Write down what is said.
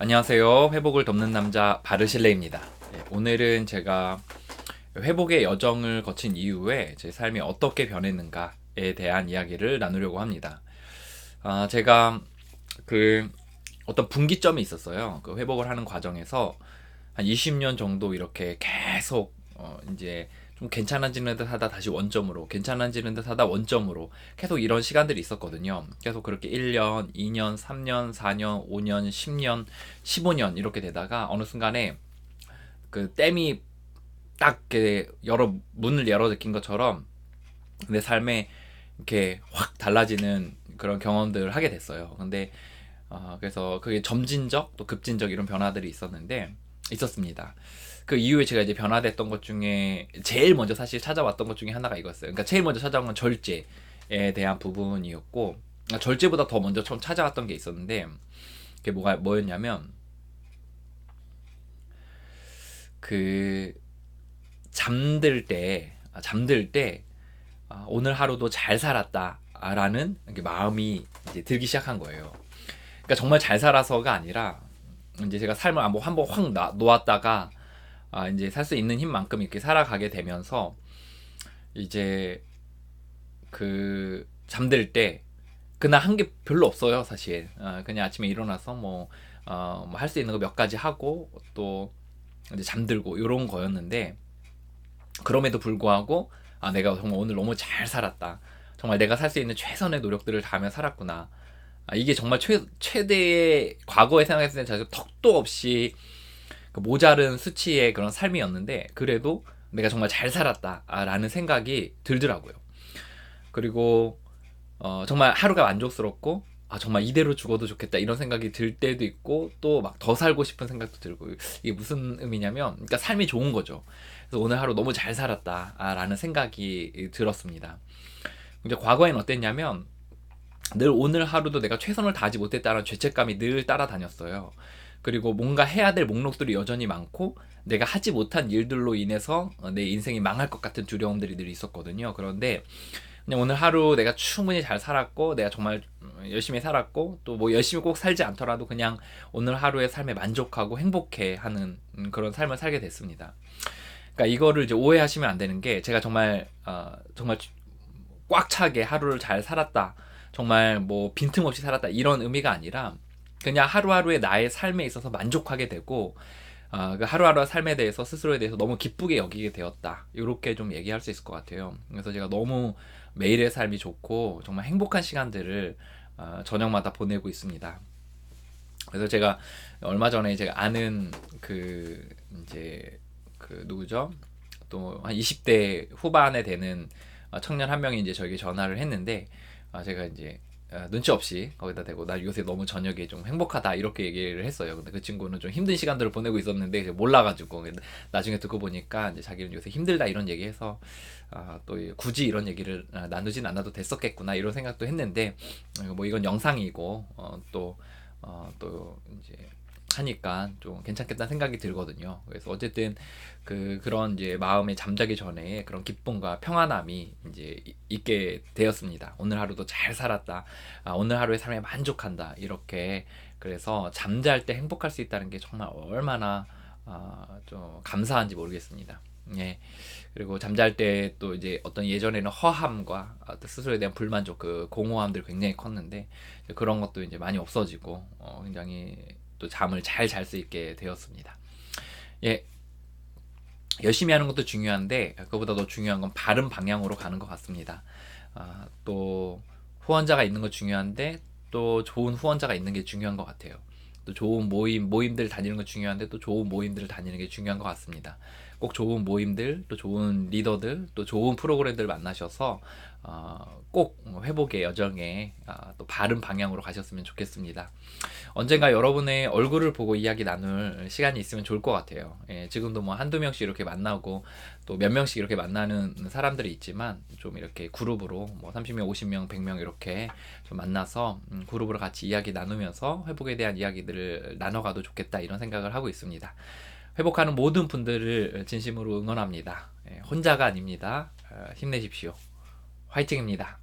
안녕하세요. 회복을 돕는 남자 바르실레입니다. 예, 오늘은 제가 회복의 여정을 거친 이후에 제 삶이 어떻게 변했는가에 대한 이야기를 나누려고 합니다. 아, 제가 그 어떤 분기점이 있었어요. 그 회복을 하는 과정에서 한 20년 정도 이렇게 계속 어, 이제 좀 괜찮아지는 듯 하다 다시 원점으로, 괜찮아지는 듯 하다 원점으로 계속 이런 시간들이 있었거든요. 계속 그렇게 1년, 2년, 3년, 4년, 5년, 10년, 15년 이렇게 되다가 어느 순간에 그 댐이 딱 열어, 문을 열어 제낀 것처럼 내 삶에 이렇게 확 달라지는 그런 경험들을 하게 됐어요. 근데 어, 그래서 그게 점진적 또 급진적 이런 변화들이 있었는데 있었습니다. 그 이후에 제가 이제 변화됐던 것 중에 제일 먼저 사실 찾아왔던 것 중에 하나가 이거였어요. 그러니까 제일 먼저 찾아온 건 절제에 대한 부분이었고 그러니까 절제보다 더 먼저 처음 찾아왔던 게 있었는데 그게 뭐가 뭐였냐면 그 잠들 때 아, 잠들 때 아, 오늘 하루도 잘 살았다라는 마음이 이제 들기 시작한 거예요. 그러니까 정말 잘 살아서가 아니라 이제 제가 삶을 한번 한번 확 놓았다가 아, 이제 살 수 있는 힘만큼 이렇게 살아가게 되면서 이제 그 잠들 때 그날 한 게 별로 없어요 사실. 아, 그냥 아침에 일어나서 뭐 어, 뭐 할 수 있는 거 몇 가지 하고 또 이제 잠들고 이런 거였는데 그럼에도 불구하고 아 내가 정말 오늘 너무 잘 살았다. 정말 내가 살 수 있는 최선의 노력들을 다하며 살았구나. 아, 이게 정말 최, 최대의 과거에 생각했을 때 턱도 없이 그 모자른 수치의 그런 삶이었는데 그래도 내가 정말 잘 살았다라는 생각이 들더라고요. 그리고 어, 정말 하루가 만족스럽고 아 정말 이대로 죽어도 좋겠다 이런 생각이 들 때도 있고 또 막 더 살고 싶은 생각도 들고 이게 무슨 의미냐면 그러니까 삶이 좋은 거죠. 그래서 오늘 하루 너무 잘 살았다라는 생각이 들었습니다. 이제 과거엔 어땠냐면 늘 오늘 하루도 내가 최선을 다하지 못했다는 죄책감이 늘 따라다녔어요. 그리고 뭔가 해야 될 목록들이 여전히 많고 내가 하지 못한 일들로 인해서 내 인생이 망할 것 같은 두려움들이 늘 있었거든요. 그런데 그냥 오늘 하루 내가 충분히 잘 살았고 내가 정말 열심히 살았고 또 뭐 열심히 꼭 살지 않더라도 그냥 오늘 하루의 삶에 만족하고 행복해 하는 그런 삶을 살게 됐습니다. 그러니까 이거를 이제 오해하시면 안 되는 게 제가 정말 어, 정말 꽉 차게 하루를 잘 살았다. 정말 뭐 빈틈없이 살았다 이런 의미가 아니라 그냥 하루하루의 나의 삶에 있어서 만족하게 되고 어, 그 하루하루 삶에 대해서 스스로에 대해서 너무 기쁘게 여기게 되었다. 이렇게 좀 얘기할 수 있을 것 같아요. 그래서 제가 너무 매일의 삶이 좋고 정말 행복한 시간들을 어, 저녁마다 보내고 있습니다. 그래서 제가 얼마 전에 제가 아는 그 이제 그 누구죠? 또 한 20대 후반에 되는 청년 한 명이 이제 저에게 전화를 했는데 아, 제가 이제 아, 눈치 없이 거기다 대고 나 요새 너무 저녁에 좀 행복하다 이렇게 얘기를 했어요. 근데 그 친구는 좀 힘든 시간들을 보내고 있었는데 몰라가지고 나중에 듣고 보니까 이제 자기는 요새 힘들다 이런 얘기해서 아, 또 굳이 이런 얘기를 아, 나누진 않아도 됐었겠구나 이런 생각도 했는데 뭐 이건 영상이고 어, 또 어, 또 이제 하니까 좀 괜찮겠다는 생각이 들거든요. 그래서 어쨌든 그 그런 이제 마음에 잠자기 전에 그런 기쁨과 평안함이 이제 있게 되었습니다. 오늘 하루도 잘 살았다. 아, 오늘 하루의 삶에 만족한다. 이렇게 그래서 잠잘 때 행복할 수 있다는 게 정말 얼마나 아, 좀 감사한지 모르겠습니다. 예. 그리고 잠잘 때 또 이제 어떤 예전에는 허함과 스스로에 대한 불만족, 그 공허함들 굉장히 컸는데 그런 것도 이제 많이 없어지고 어, 굉장히 또 잠을 잘 잘 수 있게 되었습니다. 예. 열심히 하는 것도 중요한데 그보다 더 중요한 건 바른 방향으로 가는 것 같습니다. 아, 또 후원자가 있는 거 중요한데 또 좋은 후원자가 있는 게 중요한 것 같아요. 또 좋은 모임 모임들 다니는 거 중요한데 또 좋은 모임들을 다니는 게 중요한 것 같습니다. 꼭 좋은 모임들, 또 좋은 리더들, 또 좋은 프로그램들 만나셔서 어, 꼭 회복의 여정에 어, 또 바른 방향으로 가셨으면 좋겠습니다. 언젠가 여러분의 얼굴을 보고 이야기 나눌 시간이 있으면 좋을 것 같아요. 예, 지금도 뭐 한두 명씩 이렇게 만나고 또 몇 명씩 이렇게 만나는 사람들이 있지만 좀 이렇게 그룹으로 뭐 30명, 50명, 100명 이렇게 좀 만나서 음, 그룹으로 같이 이야기 나누면서 회복에 대한 이야기들을 나눠가도 좋겠다 이런 생각을 하고 있습니다. 회복하는 모든 분들을 진심으로 응원합니다. 예, 혼자가 아닙니다. 어, 힘내십시오. 화이팅입니다.